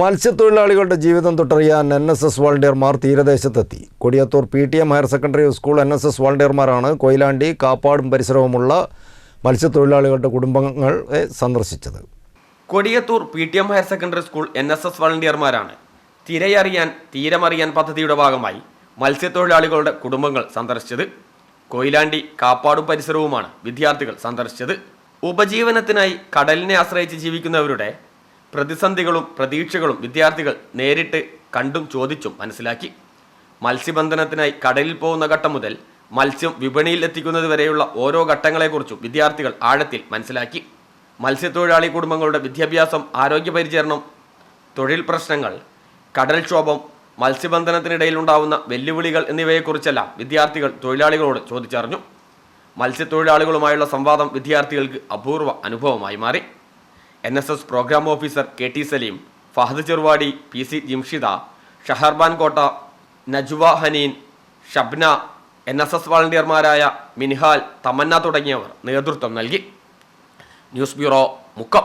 മത്സ്യത്തൊഴിലാളികളുടെ ജീവിതം തൊട്ടറിയാൻ N S S വോളണ്ടിയർമാർ തീരദേശത്തെത്തി. Kodiyathur P T M higher secondary school N S S വോളണ്ടിയർമാരാണ് Koyilandy കാപ്പാടും പരിസരവുമുള്ള മത്സ്യത്തൊഴിലാളികളുടെ കുടുംബങ്ങളെ സന്ദർശിച്ചത്. Kodiyathur P T M higher secondary school N S S വളണ്ടിയർമാരാണ്. തിരയറിയാൻ തീരമറിയാൻ പദ്ധതിയുടെ ഭാഗമായി മത്സ്യത്തൊഴിലാളികളുടെ കുടുംബങ്ങൾ സന്ദർശിച്ചത്. കൊയിലാണ്ടി കാപ്പാടും പരിസരവുമാണ് വിദ്യാർത്ഥികൾ സന്ദർശിച്ചത്. ഉപജീവനത്തിനായി കടലിനെ ആശ്രയിച്ച് ജീവിക്കുന്നവരുടെ പ്രതിസന്ധികളും പ്രതീക്ഷകളും വിദ്യാർത്ഥികൾ നേരിട്ട് കണ്ടും ചോദിച്ചും മനസ്സിലാക്കി. മത്സ്യബന്ധനത്തിനായി കടലിൽ പോകുന്ന ഘട്ടം മുതൽ മത്സ്യം വിപണിയിൽ എത്തിക്കുന്നത് വരെയുള്ള ഓരോ ഘട്ടങ്ങളെക്കുറിച്ചും വിദ്യാർത്ഥികൾ ആഴത്തിൽ മനസ്സിലാക്കി. മത്സ്യത്തൊഴിലാളി കുടുംബങ്ങളുടെ വിദ്യാഭ്യാസം ആരോഗ്യ പരിചരണം തൊഴിൽ പ്രശ്നങ്ങൾ കടൽക്ഷോഭം മത്സ്യബന്ധനത്തിനിടയിൽ ഉണ്ടാവുന്ന വെല്ലുവിളികൾ എന്നിവയെക്കുറിച്ചെല്ലാം വിദ്യാർത്ഥികൾ തൊഴിലാളികളോട് ചോദിച്ചറിഞ്ഞു. മത്സ്യത്തൊഴിലാളികളുമായുള്ള സംവാദം വിദ്യാർത്ഥികൾക്ക് അപൂർവ അനുഭവമായി മാറി. N S S program officer K T Saleem Fahad Cheruvadi P C Jimshida Shaharban Kotta Najuva Haneen Shabna N S S വളണ്ടിയർമാരായ Minihal Tamanna തുടങ്ങിയവർ നേതൃത്വം നൽകി. News bureau Mukkam.